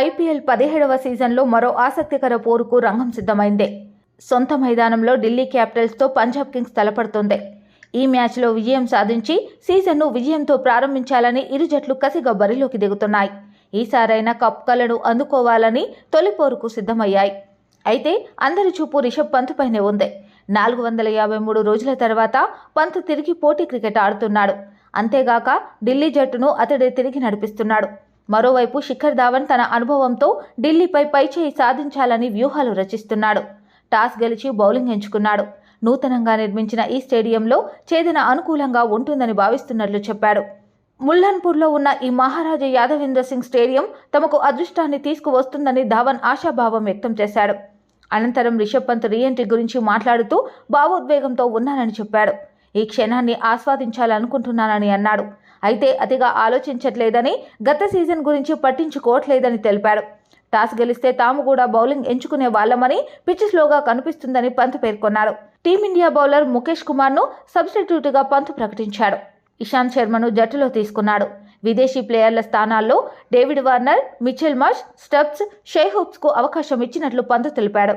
IPL పదిహేడవ సీజన్లో మరో ఆసక్తికర పోరుకు రంగం సిద్ధమైంది. సొంత మైదానంలో ఢిల్లీ క్యాపిటల్స్తో పంజాబ్ కింగ్స్ తలపడుతోంది. ఈ మ్యాచ్లో విజయం సాధించి సీజన్ను విజయంతో ప్రారంభించాలని ఇరు జట్లు కసిగా బరిలోకి దిగుతున్నాయి. ఈసారైనా కప్ కలను అందుకోవాలని తొలి పోరుకు సిద్ధమయ్యాయి. అయితే అందరి చూపు రిషబ్ పంత్ పైనే ఉంది. నాలుగు వందల యాభై మూడు రోజుల తర్వాత పంత్ తిరిగి పోటీ క్రికెట్ ఆడుతున్నాడు. అంతేగాక ఢిల్లీ జట్టును అతడే తిరిగి నడిపిస్తున్నాడు. మరోవైపు శిఖర్ ధావన్ తన అనుభవంతో ఢిల్లీపై పైచేయి సాధించాలని వ్యూహాలు రచిస్తున్నాడు. టాస్ గెలిచి బౌలింగ్ ఎంచుకున్నాడు. నూతనంగా నిర్మించిన ఈ స్టేడియంలో ఛేదన అనుకూలంగా ఉంటుందని భావిస్తున్నట్లు చెప్పాడు. ముల్లాన్పూర్లో ఉన్న ఈ మహారాజా యాదవేంద్ర సింగ్ స్టేడియం తమకు అదృష్టాన్ని తీసుకువస్తుందని ధావన్ ఆశాభావం వ్యక్తం చేశాడు. అనంతరం రిషబ్ పంత్ రీఎంట్రీ గురించి మాట్లాడుతూ భావోద్వేగంతో ఉన్నానని చెప్పాడు. ఈ క్షణాన్ని ఆస్వాదించాలనుకుంటున్నానని అన్నాడు. అయితే అతిగా ఆలోచించట్లేదని గత సీజన్ గురించి పట్టించుకోవట్లేదని తెలిపాడు. టాస్ గెలిస్తే తాము కూడా బౌలింగ్ ఎంచుకునే వాళ్ళమని పిచ్ స్లోగా కనిపిస్తుందని పంత్ పేర్కొన్నాడు టీమిండియా బౌలర్ ముఖేష్ కుమార్ను సబ్స్టిట్యూట్గా పంత్ ప్రకటించాడు. ఇషాంత్ శర్మను జట్టులో తీసుకున్నాడు. విదేశీ ప్లేయర్ల స్థానాల్లో David Warner Mitchell Marsh Stubbs షేహోప్స్కు అవకాశం ఇచ్చినట్లు పంత్ తెలిపాడు.